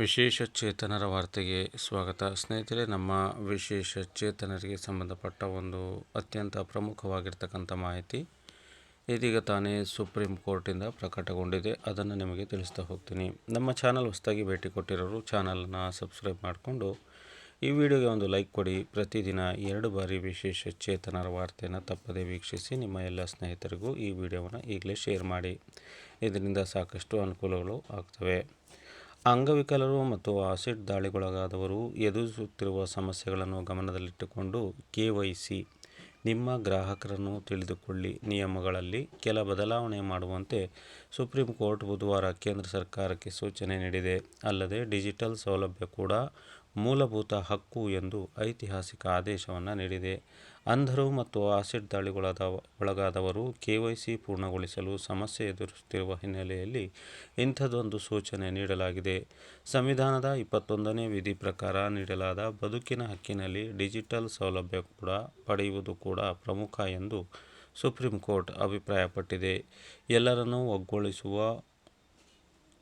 ವಿಶೇಷ ಚೇತನರ ವಾರ್ತೆಗೆ ಸ್ವಾಗತ. ಸ್ನೇಹಿತರೆ, ನಮ್ಮ ವಿಶೇಷ ಚೇತನರಿಗೆ ಸಂಬಂಧಪಟ್ಟ ಒಂದು ಅತ್ಯಂತ ಪ್ರಮುಖವಾಗಿರ್ತಕ್ಕಂಥ ಮಾಹಿತಿ ಇದೀಗ ತಾನೇ ಸುಪ್ರೀಂ ಕೋರ್ಟಿಂದ ಪ್ರಕಟಗೊಂಡಿದೆ. ಅದನ್ನು ನಿಮಗೆ ತಿಳಿಸ್ತಾ ಹೋಗ್ತೀನಿ. ನಮ್ಮ ಚಾನಲ್ ಹೊಸದಾಗಿ ಭೇಟಿ ಕೊಟ್ಟಿರೋರು ಚಾನಲನ್ನು ಸಬ್ಸ್ಕ್ರೈಬ್ ಮಾಡಿಕೊಂಡು ಈ ವಿಡಿಯೋಗೆ ಒಂದು ಲೈಕ್ ಕೊಡಿ. ಪ್ರತಿದಿನ ಎರಡು ಬಾರಿ ವಿಶೇಷ ಚೇತನರ ವಾರ್ತೆಯನ್ನು ತಪ್ಪದೇ ವೀಕ್ಷಿಸಿ ನಿಮ್ಮ ಎಲ್ಲ ಸ್ನೇಹಿತರಿಗೂ ಈ ವಿಡಿಯೋವನ್ನು ಈಗಲೇ ಶೇರ್ ಮಾಡಿ. ಇದರಿಂದ ಸಾಕಷ್ಟು ಅನುಕೂಲಗಳು ಆಗ್ತವೆ. ಅಂಗವಿಕಲರು ಮತ್ತು ಆಸಿಡ್ ದಾಳಿಗೊಳಗಾದವರು ಎದುರಿಸುತ್ತಿರುವ ಸಮಸ್ಯೆಗಳನ್ನು ಗಮನದಲ್ಲಿಟ್ಟುಕೊಂಡು ಕೆ ವೈ ಸಿ, ನಿಮ್ಮ ಗ್ರಾಹಕರನ್ನು ತಿಳಿದುಕೊಳ್ಳಿ. ನಿಯಮಗಳಲ್ಲಿ ಕೆಲ ಬದಲಾವಣೆ ಮಾಡುವಂತೆ ಸುಪ್ರೀಂ ಕೋರ್ಟ್ ಬುಧವಾರ ಕೇಂದ್ರ ಸರ್ಕಾರಕ್ಕೆ ಸೂಚನೆ ನೀಡಿದೆ. ಅಲ್ಲದೆ ಡಿಜಿಟಲ್ ಸೌಲಭ್ಯ ಕೂಡ ಮೂಲಭೂತ ಹಕ್ಕು ಎಂದು ಐತಿಹಾಸಿಕ ಆದೇಶವನ್ನು ನೀಡಿದೆ. ಅಂಧರು ಮತ್ತು ಆಸಿಡ್ ದಾಳಿಗೊಳದ ಒಳಗಾದವರು ಕೆವೈಸಿ ಪೂರ್ಣಗೊಳಿಸಲು ಸಮಸ್ಯೆ ಎದುರಿಸುತ್ತಿರುವ ಹಿನ್ನೆಲೆಯಲ್ಲಿ ಇಂಥದ್ದೊಂದು ಸೂಚನೆ ನೀಡಲಾಗಿದೆ. ಸಂವಿಧಾನದ ಇಪ್ಪತ್ತೊಂದನೇ ವಿಧಿ ಪ್ರಕಾರ ನೀಡಲಾದ ಬದುಕಿನ ಹಕ್ಕಿನಲ್ಲಿ ಡಿಜಿಟಲ್ ಸೌಲಭ್ಯ ಕೂಡ ಪಡೆಯುವುದು ಕೂಡ ಪ್ರಮುಖ ಎಂದು ಸುಪ್ರೀಂ ಕೋರ್ಟ್ ಅಭಿಪ್ರಾಯಪಟ್ಟಿದೆ. ಎಲ್ಲರನ್ನೂ ಒಗ್ಗೂಡಿಸುವ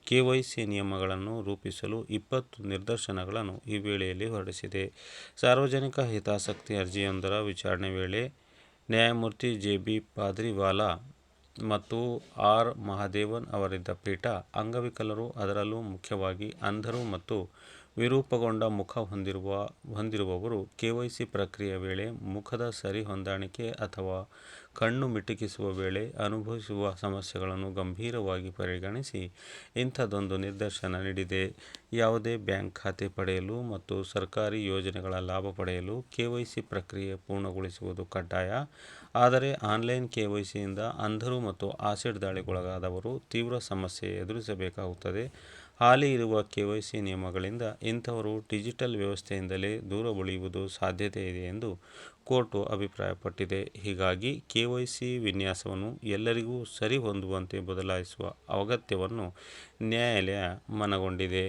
ಕೆವೈಸಿ ನಿಯಮಗಳನ್ನು ರೂಪಿಸಲು ಇಪ್ಪತ್ತು ನಿರ್ದೇಶನಗಳನ್ನು ಈ ವೇಳೆಯಲ್ಲಿ ಹೊರಡಿಸಿದೆ. ಸಾರ್ವಜನಿಕ ಹಿತಾಸಕ್ತಿ ಅರ್ಜಿಯೊಂದರ ವಿಚಾರಣೆ ವೇಳೆ ನ್ಯಾಯಮೂರ್ತಿ ಜೆ ಬಿ ಪಾದ್ರಿವಾಲಾ ಮತ್ತು ಆರ್ ಮಹಾದೇವನ್ ಅವರಿದ್ದ ಪೀಠ ಅಂಗವಿಕಲರು ಅದರಲ್ಲೂ ಮುಖ್ಯವಾಗಿ ಅಂಧರು ಮತ್ತು ವಿರೂಪಗೊಂಡ ಮುಖ ಹೊಂದಿರುವ, ಹೊಂದಿರುವವರು ಕೆವೈಸಿ ಪ್ರಕ್ರಿಯೆ ವೇಳೆ ಮುಖದ ಸರಿ ಹೊಂದಾಣಿಕೆ ಅಥವಾ ಕಣ್ಣು ಮಿಟುಕಿಸುವ ವೇಳೆ ಅನುಭವಿಸುವ ಸಮಸ್ಯೆಗಳನ್ನು ಗಂಭೀರವಾಗಿ ಪರಿಗಣಿಸಿ ಇಂಥದ್ದೊಂದು ನಿರ್ದೇಶನ ನೀಡಿದೆ. ಯಾವುದೇ ಬ್ಯಾಂಕ್ ಖಾತೆ ಪಡೆಯಲು ಮತ್ತು ಸರ್ಕಾರಿ ಯೋಜನೆಗಳ ಲಾಭ ಪಡೆಯಲು ಕೆವೈಸಿ ಪ್ರಕ್ರಿಯೆ ಪೂರ್ಣಗೊಳಿಸುವುದು ಕಡ್ಡಾಯ. ಆದರೆ ಆನ್ಲೈನ್ ಕೆವೈಸಿಯಿಂದ ಅಂಧರು ಮತ್ತು ಆಸಿಡ್ ದಾಳಿಗೊಳಗಾದವರು ತೀವ್ರ ಸಮಸ್ಯೆ ಎದುರಿಸಬೇಕಾಗುತ್ತದೆ. ಹಾಲಿ ಇರುವ ಕೆವೈಸಿ ನಿಯಮಗಳಿಂದ ಇಂಥವರು ಡಿಜಿಟಲ್ ವ್ಯವಸ್ಥೆಯಿಂದಲೇ ದೂರ ಉಳಿಯುವುದು ಸಾಧ್ಯತೆ ಇದೆ ಎಂದು ಕೋರ್ಟು ಅಭಿಪ್ರಾಯಪಟ್ಟಿದೆ. ಹೀಗಾಗಿ ಕೆವೈಸಿ ವಿನ್ಯಾಸವನ್ನು ಎಲ್ಲರಿಗೂ ಸರಿ ಹೊಂದುವಂತೆ ಬದಲಾಯಿಸುವ ಅಗತ್ಯವನ್ನು ನ್ಯಾಯಾಲಯ ಮನಗೊಂಡಿದೆ.